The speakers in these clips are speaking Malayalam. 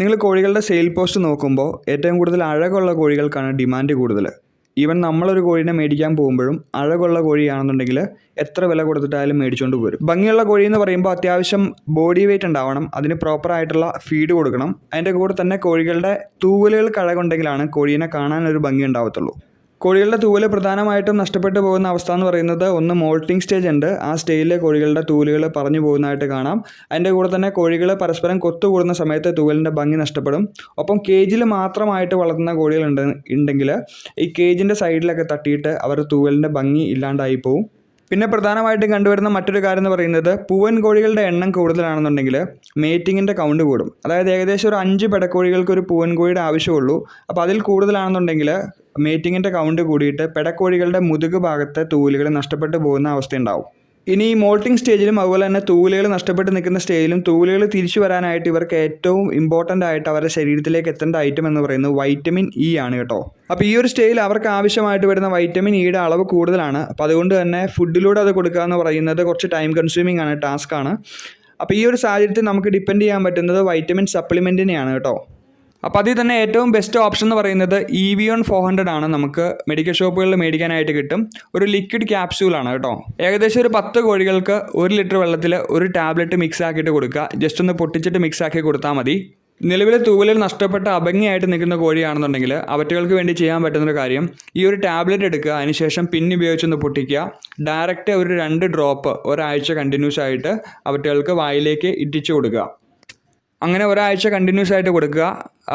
നിങ്ങൾ കോഴികളുടെ സെയിൽ പോസ്റ്റ് നോക്കുമ്പോൾ ഏറ്റവും കൂടുതൽ അഴകുള്ള കോഴികൾക്കാണ് ഡിമാൻഡ് കൂടുതൽ. ഈവൻ നമ്മളൊരു കോഴീനെ മേടിക്കാൻ പോകുമ്പോഴും അഴകുള്ള കോഴിയാണെന്നുണ്ടെങ്കിൽ എത്ര വില കൊടുത്തിട്ടായാലും മേടിച്ചുകൊണ്ട് പോരും. ഭംഗിയുള്ള കോഴി എന്ന് പറയുമ്പോൾ അത്യാവശ്യം ബോഡി വെയിറ്റ് ഉണ്ടാവണം അതിന് പ്രോപ്പറായിട്ടുള്ള ഫീഡ് കൊടുക്കണം. അതിന്റെ കൂടെ തന്നെ കോഴികളുടെ തൂവലുകൾക്ക് അഴകുണ്ടെങ്കിലാണ് കോഴീനെ കാണാൻ ഒരു ഭംഗി ഉണ്ടാവത്തുള്ളൂ. കോഴികളുടെ തൂവൽ പ്രധാനമായിട്ടും നഷ്ടപ്പെട്ടു പോകുന്ന അവസ്ഥ എന്ന് പറയുന്നത് ഒന്ന് മോൾട്ടിംഗ് സ്റ്റേജ് ഉണ്ട്. ആ സ്റ്റേജിലെ കോഴികളുടെ തൂലുകൾ പറഞ്ഞു പോകുന്നതായിട്ട് കാണാം. അതിന്റെ കൂടെ തന്നെ കോഴികൾ പരസ്പരം കൊത്തുകൂടുന്ന സമയത്ത് തൂവലിന്റെ ഭംഗി നഷ്ടപ്പെടും. ഒപ്പം കേജിൽ മാത്രമായിട്ട് വളർത്തുന്ന കോഴികളുണ്ട് ഉണ്ടെങ്കിൽ ഈ കേജിന്റെ സൈഡിലൊക്കെ തട്ടിയിട്ട് അവരുടെ തൂവലിന്റെ ഭംഗി ഇല്ലാണ്ടായി പോവും. പിന്നെ പ്രധാനമായിട്ടും കണ്ടുവരുന്ന മറ്റൊരു കാര്യം എന്ന് പറയുന്നത് പൂവൻ കോഴികളുടെ എണ്ണം കൂടുതലാണെന്നുണ്ടെങ്കിൽ മേറ്റിങ്ങിന്റെ കൗണ്ട് കൂടും. അതായത് ഏകദേശം ഒരു അഞ്ച് പെടക്കോഴികൾക്ക് ഒരു പൂവൻ കോഴിയുടെ ആവശ്യമുള്ളൂ. അപ്പോൾ അതിൽ കൂടുതലാണെന്നുണ്ടെങ്കിൽ മേറ്റിങ്ങിന്റെ കൗണ്ട് കൂടിയിട്ട് പെടക്കോഴികളുടെ മുതുക് ഭാഗത്തെ തൂലുകൾ നഷ്ടപ്പെട്ടു പോകുന്ന അവസ്ഥയുണ്ടാവും. ഇനി ഈ മോൾട്ടിംഗ് സ്റ്റേജിലും അതുപോലെ തന്നെ തൂലുകൾ നഷ്ടപ്പെട്ട് നിൽക്കുന്ന സ്റ്റേജിലും തൂലുകൾ തിരിച്ചു വരാനായിട്ട് ഇവർക്ക് ഏറ്റവും ഇമ്പോർട്ടന്റ് ആയിട്ട് അവരുടെ ശരീരത്തിലേക്ക് എത്തേണ്ട ഐറ്റം എന്ന് പറയുന്നത് വൈറ്റമിൻ ഇ ആണ് കേട്ടോ. അപ്പോൾ ഈ ഒരു സ്റ്റേജിൽ അവർക്ക് ആവശ്യമായിട്ട് വരുന്ന വൈറ്റമിൻ ഇയുടെ അളവ് കൂടുതലാണ്. അപ്പോൾ അതുകൊണ്ട് തന്നെ ഫുഡിലൂടെ അത് കൊടുക്കുക എന്ന് പറയുന്നത് കുറച്ച് ടൈം കൺസ്യൂമിംഗ് ആണ് ടാസ്ക് ആണ്. അപ്പോൾ ഈ ഒരു സാഹചര്യത്തിൽ നമുക്ക് ഡിപ്പെൻഡ് ചെയ്യാൻ പറ്റുന്നത് വൈറ്റമിൻ സപ്ലിമെന്റിനെയാണ് കേട്ടോ. അപ്പോൾ അതിൽ തന്നെ ഏറ്റവും ബെസ്റ്റ് ഓപ്ഷൻ എന്ന് പറയുന്നത് E V on four hundred ആണ് നമുക്ക് മെഡിക്കൽ ഷോപ്പുകളിൽ മേടിക്കാനായിട്ട് കിട്ടും. ഒരു ലിക്വിഡ് ക്യാപ്സ്യൂളാണ് കേട്ടോ. ഏകദേശം ഒരു പത്ത് കോഴികൾക്ക് ഒരു ലിറ്റർ വെള്ളത്തിൽ ഒരു ടാബ്ലറ്റ് മിക്സ് ആക്കിയിട്ട് കൊടുക്കുക. ജസ്റ്റ് ഒന്ന് പൊട്ടിച്ചിട്ട് മിക്സ് ആക്കി കൊടുത്താൽ മതി. നിലവിലെ തൂവലിൽ നഷ്ടപ്പെട്ട അഭംഗിയായിട്ട് നിൽക്കുന്ന കോഴിയാണെന്നുണ്ടെങ്കിൽ അവറ്റകൾക്ക് വേണ്ടി ചെയ്യാൻ പറ്റുന്നൊരു കാര്യം ഈ ഒരു ടാബ്ലറ്റ് എടുക്കുക. അതിനുശേഷം പിൻ ഉപയോഗിച്ചൊന്ന് പൊട്ടിക്കുക. ഡയറക്റ്റ് ഒരു രണ്ട് ഡ്രോപ്പ് ഒരാഴ്ച കണ്ടിന്യൂസ് ആയിട്ട് അവറ്റകൾക്ക് വായിലേക്ക് ഇറ്റിച്ചു കൊടുക്കുക. അങ്ങനെ ഒരാഴ്ച കണ്ടിന്യൂസ് ആയിട്ട് കൊടുക്കുക.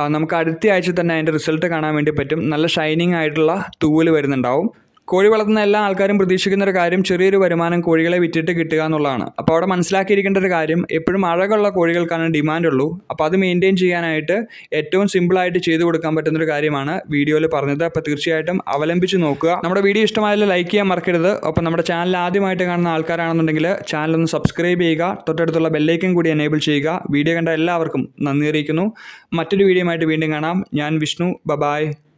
നമുക്ക് അടുത്ത ആഴ്ച തന്നെ അതിന്റെ റിസൾട്ട് കാണാൻ വേണ്ടി പറ്റും. നല്ല ഷൈനിങ് ആയിട്ടുള്ള തൂവൽ വരുന്നുണ്ടാവും. കോഴി വളർത്തുന്ന എല്ലാ ആൾക്കാരും പ്രതീക്ഷിക്കുന്ന ഒരു കാര്യം ചെറിയൊരു വരുമാനം കോഴികളെ വിറ്റിട്ട് കിട്ടുക എന്നുള്ളതാണ്. അപ്പോൾ അവിടെ മനസ്സിലാക്കിയിരിക്കേണ്ട ഒരു കാര്യം എപ്പോഴും അഴകുള്ള കോഴികൾക്കാണ് ഡിമാൻഡ് ഉള്ളൂ. അപ്പോൾ അത് മെയിന്റെയിൻ ചെയ്യാനായിട്ട് ഏറ്റവും സിമ്പിളായിട്ട് ചെയ്തു കൊടുക്കാൻ പറ്റുന്ന ഒരു കാര്യമാണ് വീഡിയോയിൽ പറഞ്ഞത്. അപ്പോൾ തീർച്ചയായിട്ടും അവലംബിച്ച് നോക്കുക. നമ്മുടെ വീഡിയോ ഇഷ്ടമായാലും ലൈക്ക് ചെയ്യാൻ മറക്കരുത്. അപ്പോൾ നമ്മുടെ ചാനൽ ആദ്യമായിട്ട് കാണുന്ന ആൾക്കാരാണെന്നുണ്ടെങ്കിൽ ചാനൽ ഒന്ന് സബ്സ്ക്രൈബ് ചെയ്യുക. തൊട്ടടുത്തുള്ള ബെല്ലൈക്കൻ കൂടി എനേബിൾ ചെയ്യുക. വീഡിയോ കണ്ട എല്ലാവർക്കും നന്ദി അറിയിക്കുന്നു. മറ്റൊരു വീഡിയോ വീണ്ടും കാണാം. ഞാൻ വിഷ്ണു. ബബായ്